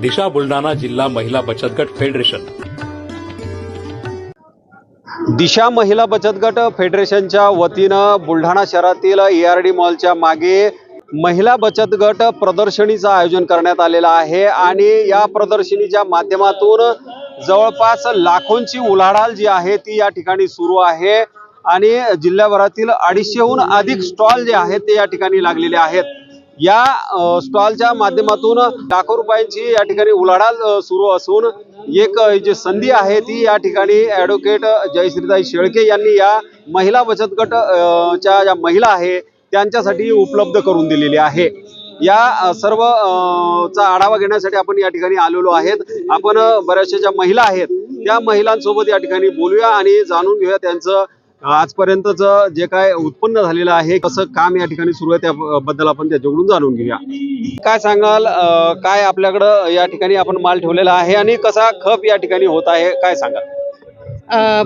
दिशा बुलढाणा जिल्हा महिला बचत गट फेडरेशन. दिशा महिला बचत गट फेडरेशनच्या वतीनं बुलढाणा शहरातील ए आर डी मॉलच्या मागे महिला बचत गट प्रदर्शनीचं आयोजन करण्यात आलेलं आहे आणि या प्रदर्शनीच्या माध्यमातून जवळपास लाखोंची उलाढाल जी आहे ती या ठिकाणी सुरू आहे आणि जिल्ह्याभरातील अडीचशेहून अधिक स्टॉल जे आहेत ते या ठिकाणी लागलेले आहेत. या स्टॉलच्या माध्यमातून लाखो रुपयांची या ठिकाणी उलाढाल सुरू असून एक जी संधी आहे ती या ठिकाणी ॲडव्होकेट जयश्रीताई शेळके यांनी या महिला बचत गट च्या ज्या महिला आहे त्यांच्यासाठी उपलब्ध करून दिलेली आहे. या सर्व चा आढावा घेण्यासाठी आपण या ठिकाणी आलेलो आहेत. आपण बऱ्याचशा ज्या महिला आहेत त्या महिलांसोबत या ठिकाणी बोलूया आणि जाणून घेऊया त्यांचं आजपर्यंतचं जे काय उत्पन्न झालेलं आहे कसं काम या ठिकाणी सुरू आहे त्याबद्दल आपण त्याच्याकडून जाणून घेऊया. काय सांगाल काय आपल्याकडं या ठिकाणी आपण माल ठेवलेला आहे आणि कसा खप या ठिकाणी होत आहे काय सांगाल?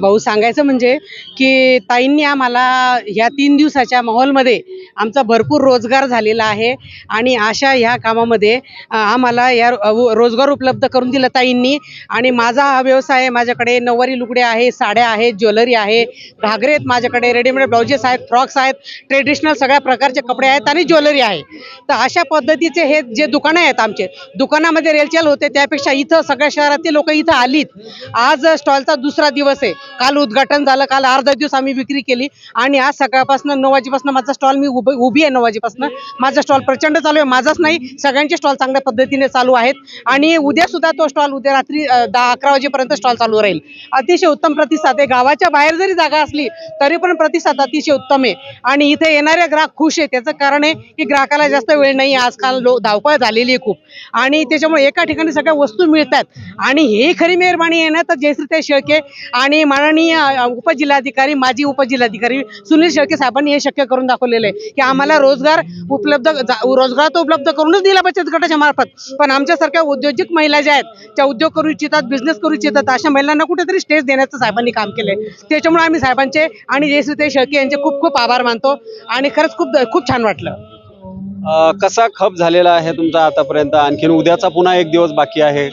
भाऊ सांगायचं म्हणजे की ताईंनी आम्हाला ह्या तीन दिवसाच्या माहोलमध्ये आमचा भरपूर रोजगार झालेला आहे आणि अशा ह्या कामामध्ये आम्हाला या रोजगार उपलब्ध करून दिला ताईंनी. आणि माझा हा व्यवसाय माझ्याकडे नऊवारी लुगडे आहे साड्या आहेत ज्वेलरी आहे घागरे आहेत माझ्याकडे रेडीमेड ब्लाउजेस आहेत फ्रॉक्स आहेत ट्रेडिशनल सगळ्या प्रकारचे कपडे आहेत आणि ज्वेलरी आहे. तर अशा पद्धतीचे हे जे दुकानं आहेत आमचे दुकानामध्ये रेलचेल होते त्यापेक्षा इथं सगळ्या शहरातील लोक इथं आलीत. आज स्टॉलचा दुसरा दिवस आहे काल उद्घाटन झालं काल अर्धा दिवस आम्ही विक्री केली. आणि आज सकाळपासून नऊ वाजेपासून माझा स्टॉल मी उभी उभी आहे नऊ वाजेपासून. माझा स्टॉल प्रचंड चालू आहे. माझाच नाही सगळ्यांचे स्टॉल चांगल्या पद्धतीने चालू आहेत. आणि उद्या सुद्धा तो स्टॉल उद्या रात्री दहा अकरा वाजेपर्यंत स्टॉल चालू राहील. अतिशय उत्तम प्रतिसाद आहे. गावाच्या बाहेर जरी जागा असली तरी पण प्रतिसाद अतिशय उत्तम आहे. आणि इथे येणारे ग्राहक खुश आहे त्याचं कारण आहे की ग्राहकाला जास्त वेळ नाही आजकाल लो धावपळ झालेली आहे खूप. आणि त्याच्यामुळे एका ठिकाणी सगळ्या वस्तू मिळतात. आणि ही खरी मेहरबानी आहे ना तर जयश्रीताई शेळके. आणि माननीय उपजिल्हाधिकारी माजी उपजिल्हाधिकारी सुनील शेळके साहेबांनी हे शक्य करून दाखवलेलं आहे की आम्हाला रोजगार उपलब्ध रोजगार तर उपलब्ध करूनच दिला बचत गटाच्या मार्फत. पण आमच्यासारख्या उद्योजक महिला ज्या आहेत त्या उद्योग करू इच्छितात बिझनेस करू इच्छितात अशा महिलांना कुठेतरी स्टेज देण्याचं साहेबांनी काम केलंय. त्याच्यामुळे आम्ही साहेबांचे आणि जयश्रीताई शेळके यांचे खूप खूप आभार मानतो आणि खरंच खूप खूप छान वाटलं. कसा खप झालेला आहे तुमचा आतापर्यंत? आणखीन उद्याचा पुन्हा एक दिवस बाकी आहे.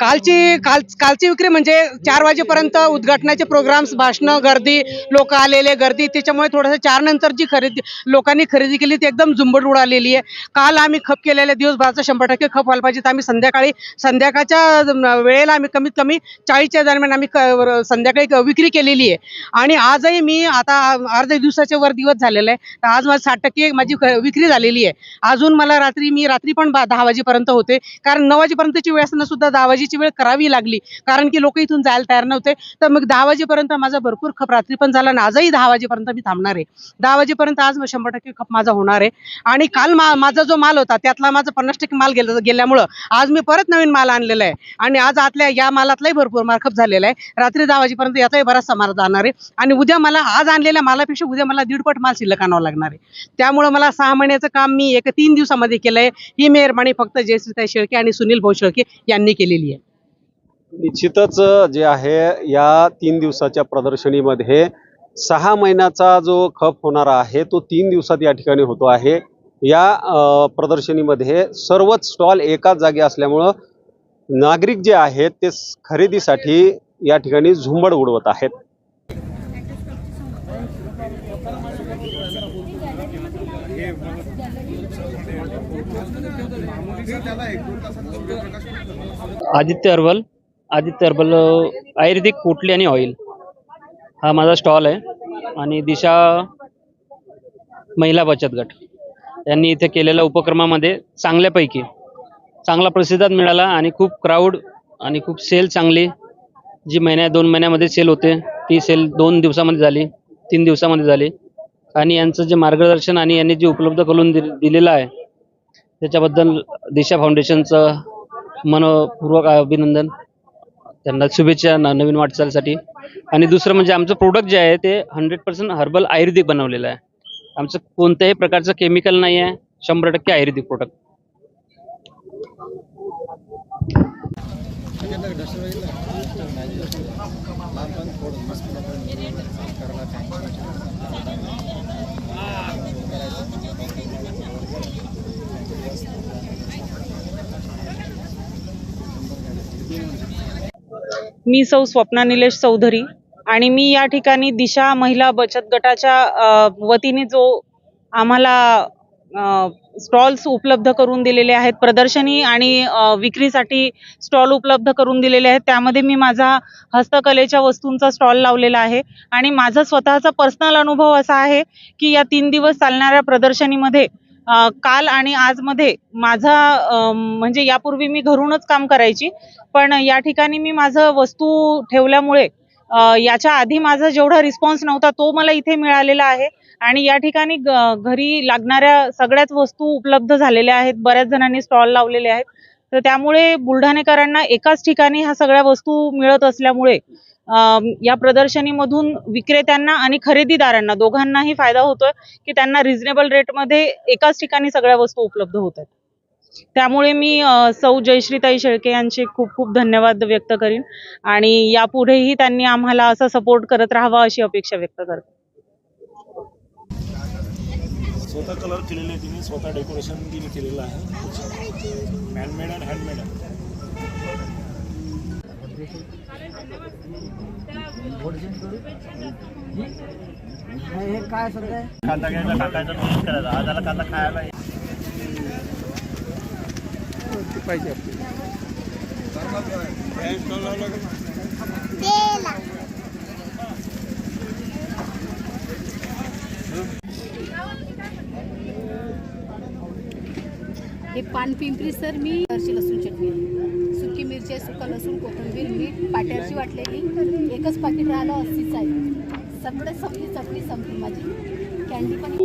कालची काल कालची विक्री म्हणजे चार वाजेपर्यंत उद्घाटनाचे प्रोग्राम्स भाषणं गर्दी लोक आलेले गर्दी त्याच्यामुळे थोडंसं चार नंतर जी खरेदी लोकांनी खरेदी केली ती एकदम झुंबड उडालेली आहे. काल आम्ही खप केलेल्या दिवसभराचा शंभर टक्के खप व्हायला पाहिजे तर आम्ही संध्याकाळी संध्याकाळच्या वेळेला आम्ही कमीत कमी चाळीसच्या दरम्यान आम्ही क- वर- संध्याकाळी विक्री केलेली आहे. आणि आजही मी आता अर्ध्या दिवसाचे वर दिवस झालेले आहे. तर आज माझं साठ टक्के माझी विक्री झालेली आहे. अजून मला रात्री मी रात्री पण बा- दहा वाजेपर्यंत होते. कारण नऊ वाजेपर्यंतची वेळ असताना सुद्धा दहा रात्रीची वेळ करावी लागली. कारण की लोक इथून जायला तयार नव्हते. तर मग दहा वाजेपर्यंत माझा भरपूर खप रात्री पण झाला आणि आजही दहा वाजेपर्यंत मी थांबणार आहे. दहा वाजेपर्यंत आज शंभर टक्के खप माझा होणार आहे. आणि काल मा माझा जो माल होता त्यातला माझा पन्नास टक्के माल गेला गेल्यामुळं आज मी परत नवीन माल आणलेला आहे. आणि आज आतल्या या मालातलाही भरपूर मार्कअप झालेला आहे. रात्री दहा वाजेपर्यंत याचाही बराचसा माल जाणार आहे. आणि उद्या मला आज आणलेल्या मालापेक्षा उद्या मला दीडपट माल शिल्लक आणावा लागणार आहे. त्यामुळं मला सहा महिन्याचं काम मी एक तीन दिवसामध्ये केलं आहे ही मेहरबानी फक्त जयश्रीताई शेळके आणि सुनील भाऊ शेळके यांनी केलेली आहे. निश्चितच जे आहे या तीन दिवसाच्या प्रदर्शनीमध्ये सहा महिन्याचा जो खप होणारा आहे तो तीन दिवसात या ठिकाणी होतो आहे. या प्रदर्शनीमध्ये सर्वच स्टॉल एकाच जागी असल्यामुळं नागरिक जे आहेत ते खरेदीसाठी या ठिकाणी झुंबड उडवत आहेत. आदित्य अरवल. आदित्य हर्बल आयुर्वेदिक पोटली आणि ऑइल हा माझा स्टॉल आहे. आणि दिशा महिला बचत गट. यांनी इथे केलेल्या उपक्रमामध्ये चांगल्यापैकी चांगला प्रतिसाद मिळाला आणि खूप क्राऊड आणि खूप सेल चांगली. जी महिन्या दोन महिन्यामध्ये सेल होते. ती सेल दोन दिवसामध्ये झाली तीन दिवसामध्ये झाली. आणि यांचं जे मार्गदर्शन आणि यांनी जे उपलब्ध करून दि दिलेलं आहे त्याच्याबद्दल दिशा फाउंडेशनचं मनपूर्वक अभिनंदन. त्यांना शुभेच्छा न- नवीन वाटचालीसाठी. आणि दुसरं म्हणजे आमचं प्रोडक्ट जे आहे ते हंड्रेड पर्सेंट हर्बल आयुर्वेदिक बनवलेलं आहे. आमचं कोणत्याही प्रकारचं केमिकल नाही आहे शंभर टक्के आयुर्वेदिक प्रोडक्ट मी सौ स्वप्ना निलेश चौधरी आणि मी या ठिकाणी दिशा महिला बचत गटाच्या अ, वतीने जो आम्हाला स्टॉल्स उपलब्ध करून दिलेले आहेत प्रदर्शनी आणि विक्रीसाठी स्टॉल उपलब्ध करून दिलेले आहेत त्यामध्ये मी माझा हस्तकलेच्या वस्तूंचा स्टॉल लावलेला आहे आणि माझा स्वतःचा पर्सनल अनुभव असा आहे की या तीन दिवस चालणाऱ्या प्रदर्शनीमध्ये काल आणि आजमध्ये माझा म्हणजे यापूर्वी मी घरूनच काम करायची. पण या ठिकाणी मी माझं वस्तू ठेवल्यामुळे याच्या आधी माझा जेवढा रिस्पॉन्स नव्हता तो मला इथे मिळालेला आहे. आणि या ठिकाणी घरी लागणाऱ्या सगळ्याच वस्तू उपलब्ध झालेल्या आहेत. बऱ्याच जणांनी स्टॉल लावलेले आहेत. तर त्यामुळे बुलढाणेकरांना एकाच ठिकाणी ह्या सगळ्या वस्तू मिळत असल्यामुळे या प्रदर्शनीमधून विक्रेत्यांना आणि खरेदीदारांना दोघांनाही फायदा होतोय की त्यांना रिझनेबल रेटमध्ये एकाच ठिकाणी सगळ्या वस्तू उपलब्ध होत आहेत त्यामुळे मी सौ जयश्रीताई शेळके यांचे खूप खूप धन्यवाद व्यक्त करीन आणि यापुढेही त्यांनी आम्हाला असा सपोर्ट करत राहावा अशी अपेक्षा व्यक्त करते. स्वतः कलर केलेले आहे तिने स्वतः डेकोरेशन तिने केलेलं आहे. मॅनमेड अँड हँडमेड आहे कांदा घ्यायचा टाकायचा मिक्स करायचा आजाला कांदा खायला हे पानपिंपरी सर मी हरशी लसूण चटणी. सुकी मिरची आहे, सुका लसूण कोथिंबीर मीठ पाट्याची वाटलेली. एकच पाकिट राहिलं अस्सीच आहे. सगळं संपली चटणी संपली माझी. कॅन्डी पण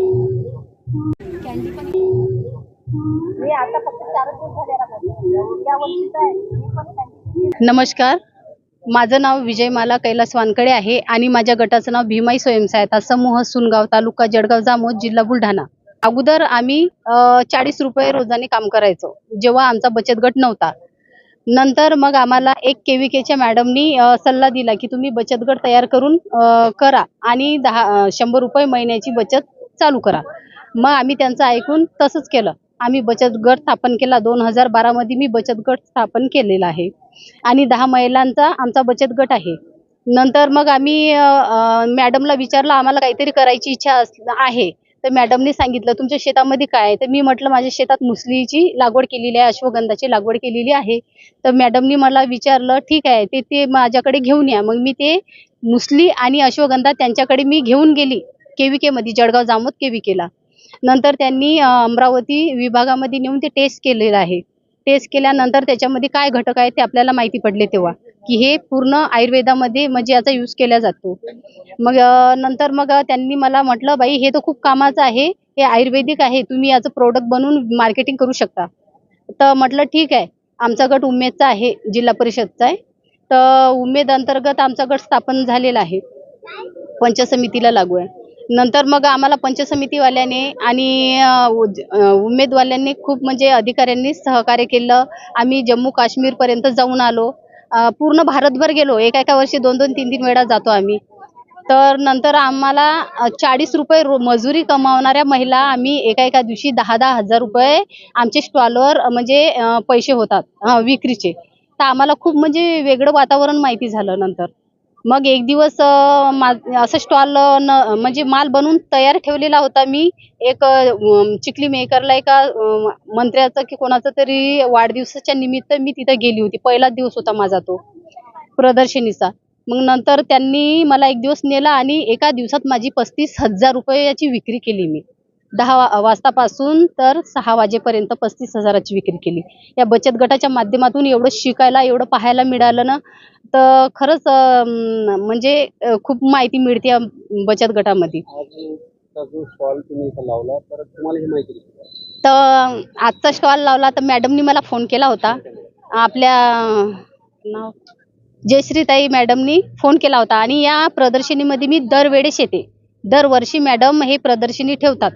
कॅन्डी पण हे आता फक्त चारच दिवस झाले नमस्कार. माझं नाव विजयमाला कैलास वानकडे आहे आणि माझ्या गटाचं नाव भीमाई स्वयंसहायता समूह सुनगाव तालुका जळगाव जामोद जिल्हा बुलढाणा. अगोदर आम्ही चाळीस रुपये रोजाने काम करायचो. जेव्हा आमचा बचत गट नव्हता. नंतर मग आम्हाला एक केविकेच्या मॅडमनी सल्ला दिला की तुम्ही बचत गट तयार करून करा आणि दहा शंभर रुपये महिन्याची बचत चालू करा. मग आम्ही त्यांचं ऐकून तसंच केलं. आम्ही बचत गट स्थापन केला. दोन हजार बारामध्ये मी बचत गट स्थापन केलेला आहे. आणि दहा महिलांचा आमचा बचत गट आहे. नंतर मग आम्ही मॅडमला विचारलं आम्हाला काहीतरी करायची इच्छा अस आहे. तर मॅडमने सांगितलं तुमच्या शेतामध्ये काय आहे? तर मी म्हटलं माझ्या शेतात मुसलीची लागवड केलेली आहे अश्वगंधाची लागवड केलेली आहे. तर मॅडमनी मला विचारलं ठीक आहे ते ते माझ्याकडे घेऊन या. मग मी ते मुसली आणि अश्वगंधा त्यांच्याकडे मी घेऊन गेली केविकेमध्ये जळगाव जामोद केविकेला. नंतर त्यांनी अमरावती विभागामध्ये नेऊन ते टेस्ट केलेलं आहे. टेस्ट केल्यानंतर त्याच्यामध्ये काय घटक आहेत ते आपल्याला माहिती पडले तेव्हा. की हे पूर्ण आयुर्वेदामध्ये म्हणजे याचा यूज केला जातो. मग नंतर मग त्यांनी मला म्हटलं बाई हे तर खूप कामाचं आहे. हे आयुर्वेदिक आहे. तुम्ही याचं प्रोडक्ट बनवून मार्केटिंग करू शकता. तर म्हटलं ठीक आहे. आमचा गट उमेदचा आहे जिल्हा परिषदचा आहे. तर उमेद अंतर्गत आमचा गट स्थापन झालेला आहे. पंचसमितीला लागू आहे. नंतर मग आम्हाला पंचसमितीवाल्याने आणि उमेदवाल्यांनी खूप म्हणजे अधिकाऱ्यांनी सहकार्य केलं. आम्ही जम्मू काश्मीरपर्यंत जाऊन आलो. पूर्ण भारतभर गेलो. एका एका वर्षी दोन दोन तीन तीन वेळा जातो आम्ही. तर नंतर आम्हाला चाळीस रुपये रो मजुरी कमावणाऱ्या महिला आम्ही एका एका दिवशी दहा दहा हजार रुपये आमचे स्टॉलवर म्हणजे पैसे होतात विक्रीचे. तर आम्हाला खूप म्हणजे वेगळं वातावरण माहिती झालं नंतर. मग एक दिवस मा- असं स्टॉल न म्हणजे माल बनवून तयार ठेवलेला होता मी. एक चिखली मेकरला एका मंत्र्याचं की कोणाचं तरी वाढदिवसाच्या निमित्त मी तिथं गेली होती. पहिलाच दिवस होता माझा तो प्रदर्शनीचा. मग नंतर त्यांनी मला एक दिवस नेला आणि एका दिवसात माझी पस्तीस हजार रुपयाची विक्री केली मी. दहा वाजतापासून तर सहा वाजेपर्यंत पस्तीस हजाराची विक्री केली. या बचत गटाच्या माध्यमातून एवढं शिकायला एवढं पाहायला मिळालं ना तर खरंच म्हणजे खूप माहिती मिळते या बचत गटामध्ये. तर आजचा स्टॉल लावला तर मॅडमनी मला फोन केला होता. आपल्या नाव? जयश्रीताई मॅडमनी फोन केला होता. आणि या प्रदर्शनीमध्ये मी दरवेळेस येते. दरवर्षी मॅडम हे प्रदर्शनी ठेवतात.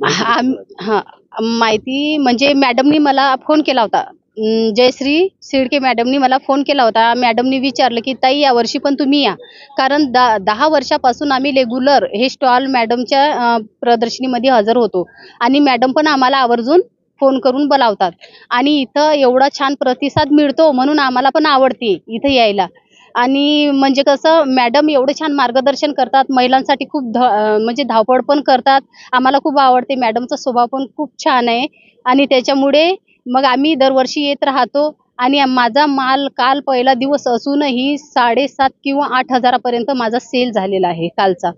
हा माहिती म्हणजे मॅडमनी मला फोन केला होता. अं, जयश्री सिडके मॅडमनी मला फोन केला होता. मॅडमनी विचारलं की ताई यावर्षी पण तुम्ही या. कारण दा दहा वर्षापासून आम्ही रेग्युलर हे स्टॉल मॅडमच्या अं, प्रदर्शनीमध्ये हजर होतो. आणि मॅडम पण आम्हाला आवर्जून फोन करून बोलावतात. आणि इथं एवढा छान प्रतिसाद मिळतो म्हणून आम्हाला पण आवडते इथं यायला. आणि म्हणजे कसं मॅडम एवढं छान मार्गदर्शन करतात महिलांसाठी खूप ध म्हणजे धावपळ पण करतात. आम्हाला खूप आवडते मॅडमचा स्वभाव पण खूप छान आहे. आणि त्याच्यामुळे मग आम्ही दरवर्षी येत राहतो. आणि माझा माल काल पहिला दिवस असूनही साडेसात किंवा आठ हजारापर्यंत माझा सेल झालेला आहे कालचा.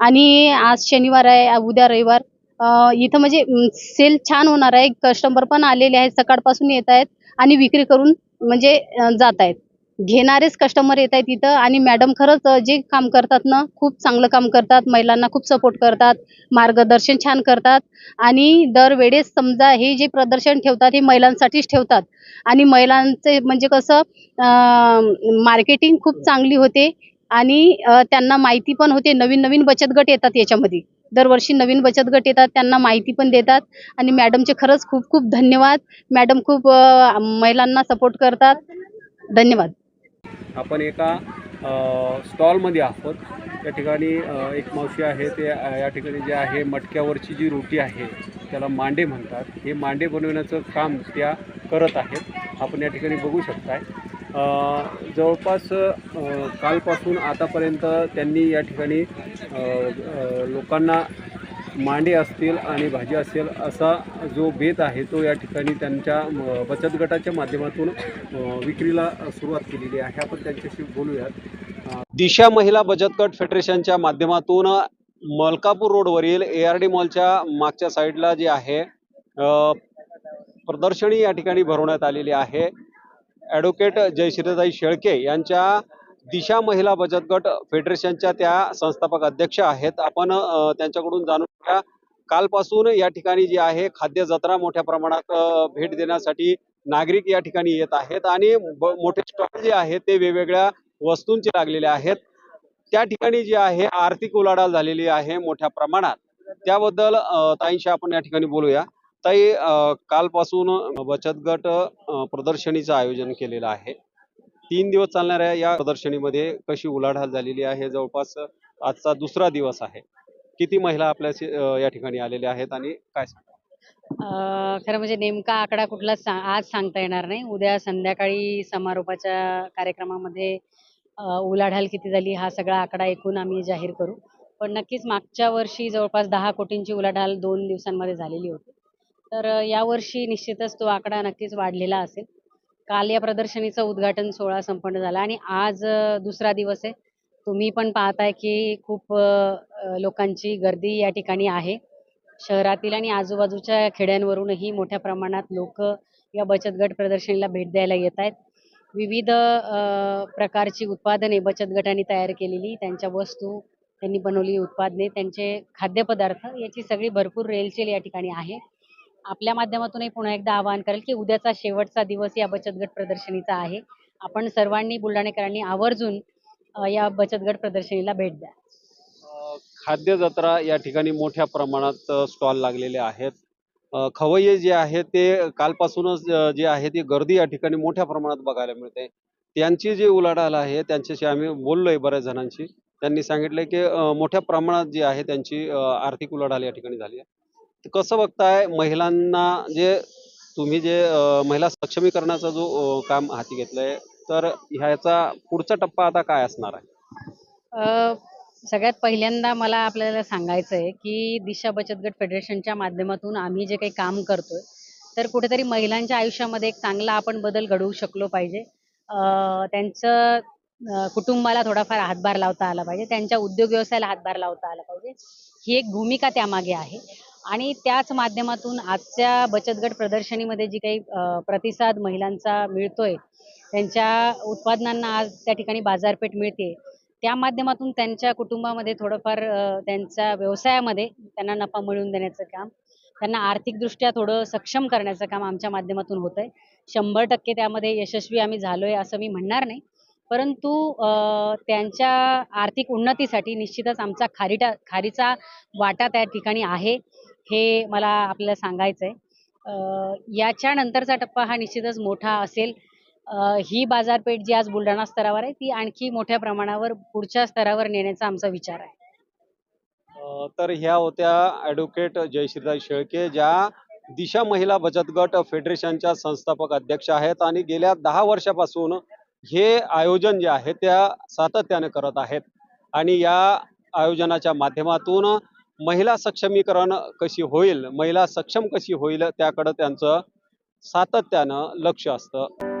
आणि आज शनिवार आहे उद्या रविवार. इथं म्हणजे सेल छान होणार आहे. कस्टमर पण आलेले आहेत सकाळपासून येत आहेत आणि विक्री करून म्हणजे जात आहेत. घेणारेच कस्टमर येत आहेत तिथं आणि मॅडम खरंच जे काम करतात ना खूप चांगलं काम करतात. महिलांना खूप सपोर्ट करतात मार्गदर्शन छान करतात. आणि दरवेळेस समजा हे जे प्रदर्शन ठेवतात हे महिलांसाठीच ठेवतात. आणि महिलांचे म्हणजे कसं मार्केटिंग खूप चांगली होते आणि त्यांना माहिती पण होते. नवीन नवीन बचत गट येतात याच्यामध्ये. दरवर्षी नवीन बचत गट येतात त्यांना माहिती पण देतात. आणि मॅडमचे खरंच खूप खूप धन्यवाद. मॅडम खूप महिलांना सपोर्ट करतात. धन्यवाद. आपण एका स्टॉलमध्ये आहोत. या ठिकाणी एक मावशी आहे ते या ठिकाणी जे आहे मटक्यावरची जी रोटी आहे त्याला मांडे म्हणतात. हे मांडे बनवण्याचं काम त्या करत आहेत. आपण या ठिकाणी बघू शकताय. जवळपास कालपासून आतापर्यंत त्यांनी या ठिकाणी लोकांना मांडे असतील आणि भाजी असेल असा जो बेत आहे तो या ठिकाणी त्यांच्या बचत गटाच्या माध्यमातून विक्रीला सुरुवात केलेली आहे. आपण त्यांच्याशी बोलूयात. दिशा महिला बचत गट फेडरेशनच्या माध्यमातून मलकापूर रोडवरील ए आर डी मॉलच्या मागच्या साईडला जे आहे प्रदर्शनी या ठिकाणी भरवण्यात आलेली आहे. ॲडव्होकेट जयश्रीताई शेळके यांच्या दिशा महिला बचत गट फेडरेशनच्या त्या संस्थापक अध्यक्ष आहेत. आपण त्यांच्याकडून जाणून घ्या कालपासून या ठिकाणी जी आहे खाद्य जत्रा मोठ्या प्रमाणात भेट देण्यासाठी नागरिक या ठिकाणी येत आहेत आणि मोठे स्टॉल जे आहेत ते वेगवेगळ्या वस्तूंचे लागलेले आहेत. त्या ठिकाणी जी आहे आर्थिक उलाढाल झालेली आहे मोठ्या प्रमाणात. त्याबद्दल ताईंशी आपण या ठिकाणी बोलूया. ताई कालपासून बचत गट प्रदर्शनीचं आयोजन केलेलं आहे. तीन दिवस चालणाऱ्या या प्रदर्शनीमध्ये कशी उलाढाल झालेली आहे जवळपास आजचा दुसरा दिवस आहे. किती महिला आपल्या या ठिकाणी आलेल्या आहेत आणि काय खरं म्हणजे नेमका आकडा कुठला आज सांगता येणार नाही. उद्या संध्याकाळी समारोपाच्या कार्यक्रमामध्ये उलाढाल किती झाली हा सगळा आकडा एकूण आम्ही जाहीर करू. पण नक्कीच मागच्या वर्षी जवळपास दहा कोटींची उलाढाल दोन दिवसांमध्ये झालेली होती. तर यावर्षी निश्चितच तो आकडा नक्कीच वाढलेला असेल. काल या प्रदर्शनीचा उद्घाटन सोहळा संपन्न झाला आणि आज दुसरा दिवस आहे. तुम्ही पण पाहताय की खूप लोकांची गर्दी या ठिकाणी आहे. शहरातील आणि आजूबाजूच्या खेड्यांवरूनही मोठ्या प्रमाणात लोक या बचत गट प्रदर्शनीला भेट द्यायला येत आहेत. विविध प्रकारची उत्पादने बचत गटाने तयार केलेली त्यांच्या वस्तू त्यांनी बनवलेली उत्पादने त्यांचे खाद्यपदार्थ याची सगळी भरपूर रेलचेल या ठिकाणी आहे. आपल्या माध्यमातूनही पुन्हा एकदा आवाहन करेल की उद्याचा शेवटचा दिवस या बचत गट प्रदर्शनीचा आहे. आपण सर्वांनी बुलढाणेकरांनी आवर्जून या बचत गट प्रदर्शनीला भेट द्या. खाद्य जत्रा या ठिकाणी मोठ्या प्रमाणात स्टॉल लागलेले आहेत. खवय्ये जे आहेत ते कालपासूनच जे आहे ती गर्दी या ठिकाणी मोठ्या प्रमाणात बघायला मिळते. त्यांची जी उलाढाल आहे त्यांच्याशी आम्ही बोललोय बऱ्याच जणांशी. त्यांनी सांगितलंय की मोठ्या प्रमाणात जी आहे त्यांची आर्थिक उलाढाल या ठिकाणी झाली आहे. कसं बघताय महिलांना जे तुम्ही जे महिला सक्षमीकरणाचा जो काम हाती घेतलंय तर ह्याचा पुढचा टप्पा आता काय असणार आहे? सगळ्यात पहिल्यांदा मला आपल्याला सांगायचं आहे की दिशा बचत गट फेडरेशनच्या माध्यमातून आम्ही जे काही काम करतोय तर कुठेतरी महिलांच्या आयुष्यामध्ये एक चांगला आपण बदल घडवू शकलो पाहिजे. त्यांचं कुटुंबाला थोडाफार हातभार लावता आला पाहिजे त्यांच्या उद्योग व्यवसायाला हातभार लावता आला पाहिजे. ही एक भूमिका त्यामागे आहे. आणि त्याच माध्यमातून आजच्या बचत गट प्रदर्शनीमध्ये जी काही प्रतिसाद महिलांचा मिळतोय त्यांच्या उत्पादनांना आज त्या ठिकाणी बाजारपेठ मिळते. त्या माध्यमातून त्यांच्या कुटुंबामध्ये थोडंफार त्यांच्या व्यवसायामध्ये त्यांना नफा मिळवून देण्याचं काम त्यांना आर्थिकदृष्ट्या थोडं सक्षम करण्याचं काम आमच्या माध्यमातून होत आहे शंभर टक्के त्यामध्ये यशस्वी आम्ही झालोय असं मी म्हणणार नाही. परंतु अ, त्यांच्या आर्थिक उन्नतीसाठी निश्चितच आमचा खारीटा खारीचा वाटा त्या ठिकाणी आहे. हे मला आपल्याला सांगायचं आहे याच्यानंतरचा टप्पा हा निश्चितच मोठा असेल. ही बाजारपेठ जी आज बुलढाणा स्तरावर आहे ती आणखी मोठ्या प्रमाणावर पुढच्या स्तरावर नेण्याचा आमचा विचार आहे. तर ह्या होत्या ॲडव्होकेट जयश्रीदा शेळके ज्या दिशा महिला बचत गट फेडरेशनच्या संस्थापक अध्यक्ष आहेत आणि गेल्या दहा वर्षापासून हे आयोजन जे आहे त्या सातत्याने करत आहेत. आणि या आयोजनाच्या माध्यमातून महिला सक्षमीकरण कशी होईल महिला सक्षम कशी होईल त्याकडं त्यांचं सातत्यानं लक्ष असतं.